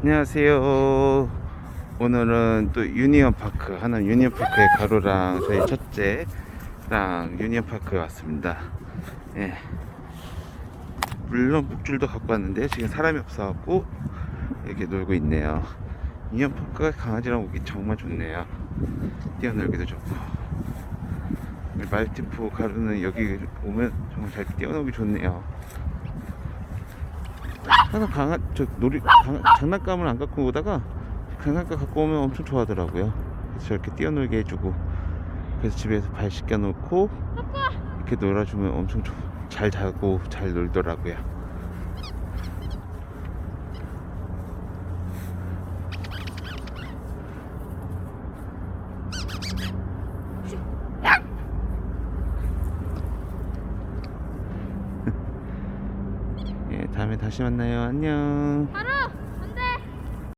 안녕하세요. 오늘은 또 유니언 파크, 하남 유니언 파크의 가로랑 저희 첫째랑 유니언 파크에 왔습니다. 예. 물론 목줄도 갖고 왔는데 지금 사람이 없어갖고 이렇게 놀고 있네요. 유니언 파크가 강아지랑 오기 정말 좋네요. 뛰어놀기도 좋고. 말티푸 가루는 여기 오면 정말 잘 뛰어놀기 좋네요. 항상 강아 저 놀이 강, 장난감을 안 갖고 오다가 장난감 갖고 오면 엄청 좋아하더라고요. 그래서 저렇게 뛰어놀게 해주고 그래서 집에서 발 씻겨 놓고 이렇게 놀아주면 엄청 좋- 잘 자고 잘 놀더라고요. 예, 다음에 다시 만나요. 안녕.